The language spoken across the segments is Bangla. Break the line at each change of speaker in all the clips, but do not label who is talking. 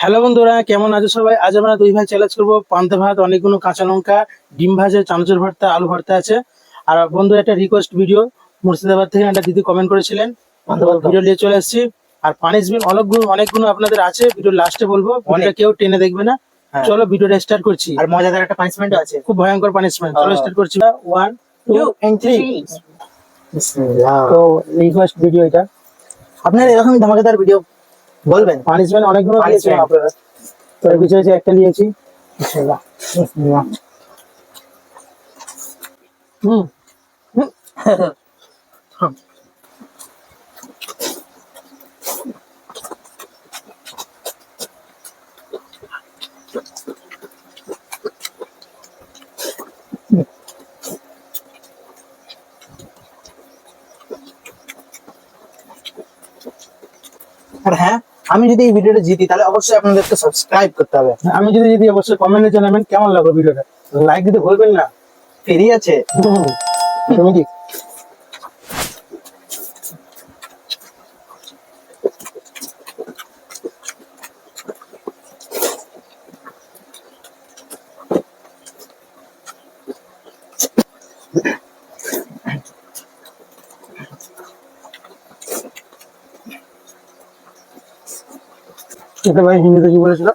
হ্যালো বন্ধুরা কেমন আছো সবাই? আজ আমরা দুই ভাই চ্যালেঞ্জ করব। পান্তা ভাত অনেকগুলো কাঁচা লঙ্কা ডিম ভাজে চানাচুর ভর্তা আলু ভর্তা আছে। আর বন্ধু একটা রিকোয়েস্ট ভিডিও মুর্শিদাবাদ থেকে একটা দিদি কমেন্ট করেছিলেন। ভিডিও নিয়ে চলে এসেছি। আর পানিশমেন্ট অনেকগুলো অনেকগুলো আপনাদের আছে। ভিডিও লাস্টে বলব। অনেক। কেউ টেনে দেখবে না।
হ্যাঁ।
চলো ভিডিওটা স্টার্ট করছি।
আর মজাদার একটা পানিশমেন্ট আছে।
খুব ভয়ঙ্কর পানিশমেন্ট চলো। স্টার্ট করছি। One
two and three.
তো রিকোয়েস্ট ভিডিও এটা।
আপনার এরকম ধামাকাদার ভিডিও বলবেন?
পানিশমেন্ট অনেকগুলো
দিয়েছেন.
আপনারা। তো এর পিছনে যে একটা নিয়েছি। হুম
আর হ্যাঁ আমি যদি এই ভিডিওটা জিতি তাহলে অবশ্যই আপনাদেরকে সাবস্ক্রাইব করতে হবে।
আমি যদি যদি অবশ্যই কমেন্টে জানাবেন কেমন লাগল ভিডিওটা লাইক দিতে ভুলবেন না।
ফেরি আছে।
তুমি কি? এটা ভাই হিন্দিতে কি বলেছিল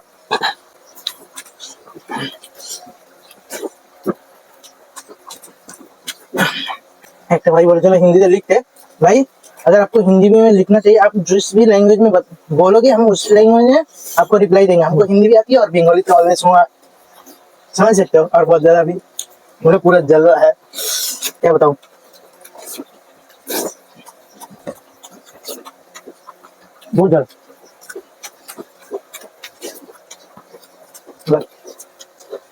एक भाई बोले चलो हिंदी से लिखते भाई अगर आपको हिंदी में लिखना चाहिए आप जिस भी लैंग्वेज में बत- बोलोगे हम उस लैंग्वेज में आपको रिप्लाई देंगे हमको हिंदी भी आती है और बंगाली तो ऑलवेज हुआ समझ सकते हो और बहुत ज्यादा भी मुझे पूरा जल रहा है क्या बताऊं
বুঝল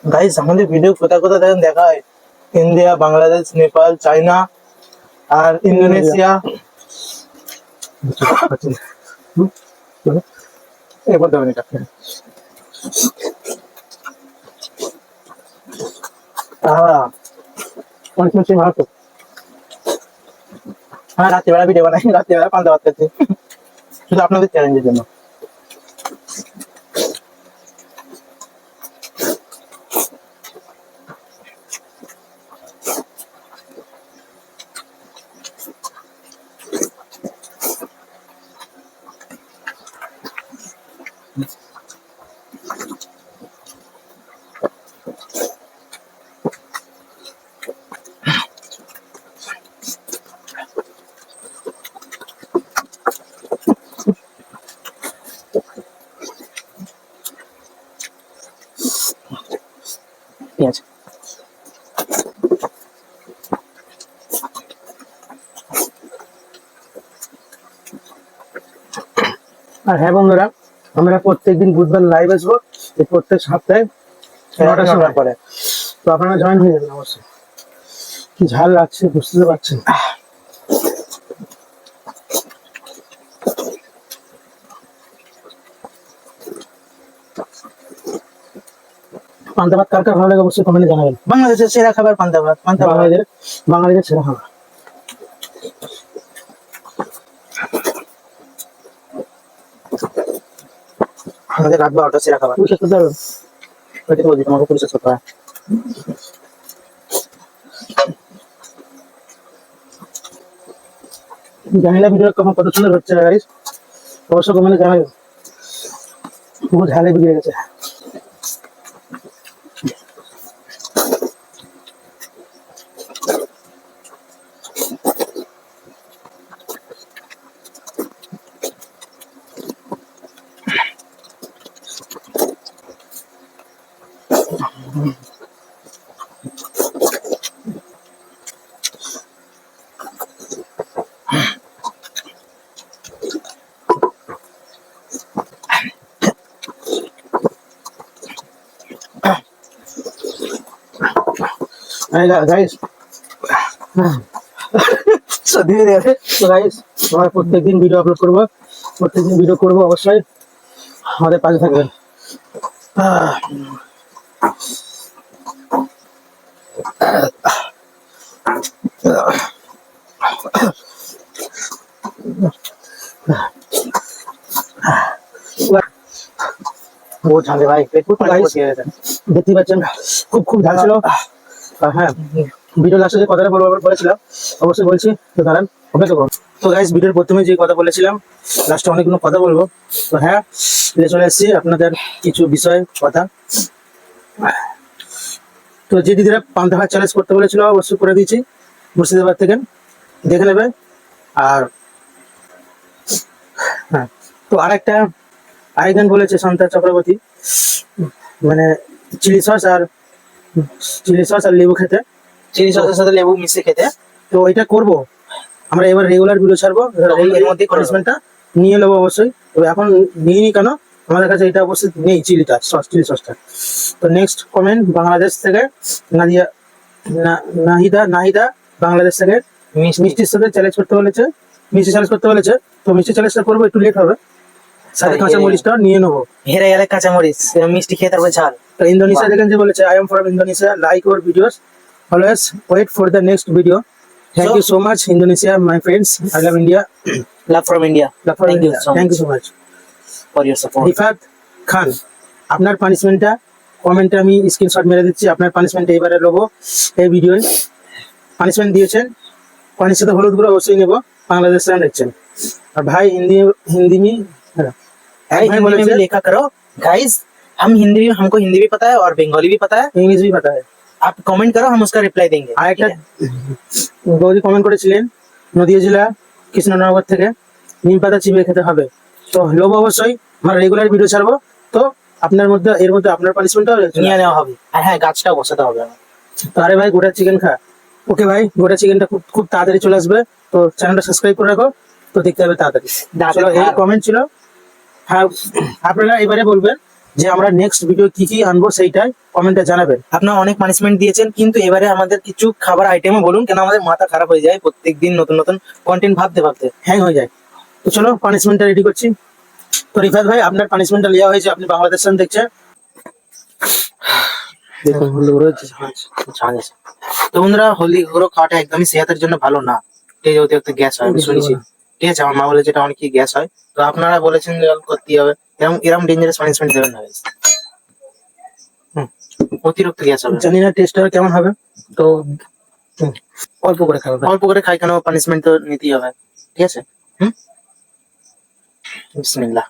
গাইস আমাদের ভিডিও কোথায় কোথায় দেখেন? দেখা হয়। ইন্ডিয়া বাংলাদেশ নেপাল চায়না আর ইন্দোনেশিয়া
এ বলতে এটা।
হ্যাঁ রাত্রিবেলা ভিডিও বানাই, রাত্রিবেলা পান্তা খাচ্ছি। শুধু আপনাদের চ্যালেঞ্জের জন্য। আছে
আর হ্যাঁ বন্ধুরা, আমরা প্রত্যেকদিন বুধবার লাইভ আসব, এই প্রত্যেক সপ্তাহে নটার সময়
পরে
তো আপনারা জয়েন হয়ে যাবেন অবশ্যই। ঝাল লাগছে বুঝতে পারছেন। পান্তা ভাত কার কার ভালো লাগে অবশ্যই কমেন্টে জানাবেন।
বাংলাদেশের সেরা খাবার পান্তা ভাত পান্তা
বাঙালিদের বাঙালিদের ছেড়ে খাওয়া
আমাদের রাত বারোটা সেরা খাবার।
পুরুষের করতে পারবেন
ওইটা বলছি তোমাকে পুরুষের করতে হয়
জানি না ভিডিও কখন কত সুন্দর হচ্ছে গাইস? অবশ্যই কমেন্টে জানাবেন। ঝালে বেরিয়ে গেছে। গাইস
ধীরে ধীরে
তো গাইস আমরা প্রত্যেকদিন ভিডিও আপলোড করব। প্রত্যেকদিন ভিডিও করব, অবশ্যই। আমাদের পাশে থাকবেন।
বহুত ভাই
দেখতেই পাচ্ছেন খুব খুব ঝাল ছিল হ্যাঁ ভিডিও লাস্টে যে কথাটা বলেছিলাম অবশ্যই বলছি তো দাঁড়ান অপেক্ষা করুন। তো গাইজ ভিডিওর প্রথমে যে কথা বলেছিলাম লাস্টে অনেকগুলো কথা বলব। তো হ্যাঁ চলে এসেছি আপনাদের কিছু বিষয় কথা। তো যে দিদিরা পান্তা ভাত চ্যালেঞ্জ করতে বলেছিল অবশ্যই করে দিয়েছি মুর্শিদাবাদ থেকে। দেখে নেবে। আর হ্যাঁ তো আরেকটা আরেকজন বলেছে সন্তান চক্রবর্তী। মানে চিলি সস আর চিলি সস আর লেবু খেতে।
চিনি সসের সাথে লেবু মিশিয়ে খেতে।
তো এটা করব। আমরা এবার রেগুলার ভিডিও ছাড়বো। এর মধ্যে পানিশমেন্টটা নিয়ে নেব অবশ্যই। তো এখন নিয়ে নি কেন? আমাদের কাছে এটা অবশ্যই নেই চিলিটা সস চিলি সসটা। তো নেক্সট কমেন্ট বাংলাদেশ থেকে নাদিয়া নাহিদা নাহিদা বাংলাদেশ থেকে
মিষ্টি।
মিষ্টির সাথে চ্যালেঞ্জ করতে বলেছে। মিষ্টি চ্যালেঞ্জ করতে বলেছে। তো মিষ্টি চ্যালেঞ্জটা করব একটু লেট হবে। সাথে
আরে,
কাঁচা মরিচটা নিয়ে নেব।
হেরে গেলে কাঁচামরিচ মিষ্টি খেয়ে তারপরে ঝাল।
তো ইন্দোনেশিয়া থেকে যে বলেছে I am from Indonesia like or videos always wait for the next
video
thank you so much Indonesia my friends I love
India love from India thank you
so
thank
you so much
for your support
Rifat Khan আপনার পানিশমেন্টটা কমেন্টে আমি স্ক্রিনশট মেরে দিচ্ছি আপনার পানিশমেন্ট এইবারে নেব। এই ভিডিওয় পানিশমেন্ট দিয়েছেন পানির সাথে হলুদ গুঁড়ো অবশ্যই নেব বাংলাদেশ দেখছেন। আর ভাই হিন্দি হিন্দি মি হ্যাঁ।
भाई
ভাই
हिंदी में
বলেছে
भी लिखा करो गाइस हम हिंदी भी हमको हिंदी भी पता है और बंगाली भी पता है
ইংলিশ भी पता है
आप कमेंट करो हम उसका रिप्लाई देंगे
আর একটা
ठीक है?
বৌদি কমেন্ট করেছিলেন নদিয়া জেলা কৃষ্ণনগর থেকে নিম পাতা চিবিয়ে খেতে হবে তো লোভ অবশ্যই আমরা রেগুলার ভিডিও ছাড়বো তো আপনার মধ্যে এর মধ্যে আপনার পানিশমেন্টটাও
নিয়ে নেওয়া হবে আর হ্যাঁ গাছটা বসাতে হবে আমার।
তো আরে ভাই গোটা চিকেন খা ওকে ভাই গোটা চিকেনটা খুব খুব তাড়াতাড়ি চলে আসবে তো চ্যানেলটা সাবস্ক্রাইব করে রাখো তো দেখতে হবে তাড়াতাড়ি
দাঁতের
চলো, এই
ধার।
কমেন্ট ছিল হ্যাঁ আপনারা এবারে বলবেন যে আমরা নেক্সট ভিডিও কি কি আনব সেইটাই কমেন্টে জানাবেন।
আপনারা অনেক পানিশমেন্ট দিয়েছেন, কিন্তু এবারে আমাদের কিছু খাবার আইটেমও বলুন, কেন আমাদের মাথা খারাপ হয়ে যায় প্রত্যেকদিন নতুন নতুন কন্টেন্ট ভাবতে ভাবতে
হ্যাং হয়ে যায়। তো চলো পানিশমেন্টটা রেডি করছি। তো রিফাত ভাই, আপনার পানিশমেন্টটা নেওয়া হয়েছে, আপনি বাংলাদেশ দেখছেন।
তো বন্ধুরা, হলদি গুঁড়ো খাওয়াটা একদমই সেহাতের জন্য ভালো না। এই অতিরিক্ত গ্যাস হয় শুনেছি। ঠিক আছে? আমার মা বলে যেটা অনেক গ্যাস হয়। তো আপনারা বলেছেন যে করতেই হবে। এরকম এরকম ডেঞ্জারাস পানিশমেন্ট দেবেন না অতিরিক্ত গ্যাস হবে।
জানি না টেস্টটা কেমন হবে। তো অল্প করে খাবে।
অল্প করে খাই কেন? পানিশমেন্ট তো নিতেই হবে। ঠিক আছে? হুম? বিসমিল্লাহ।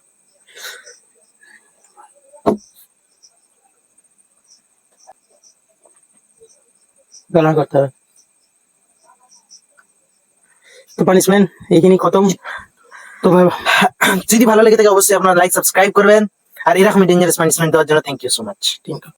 করতে হবে তো পানিশমেন্ট এইখানে খতম। তো
যদি ভালো লেগে থাকে, অবশ্যই আপনারা লাইক সাবস্ক্রাইব করবেন। আর এরকম ডেঞ্জারাস পানিশমেন্ট দেওয়ার জন্য thank you so much
thank আছে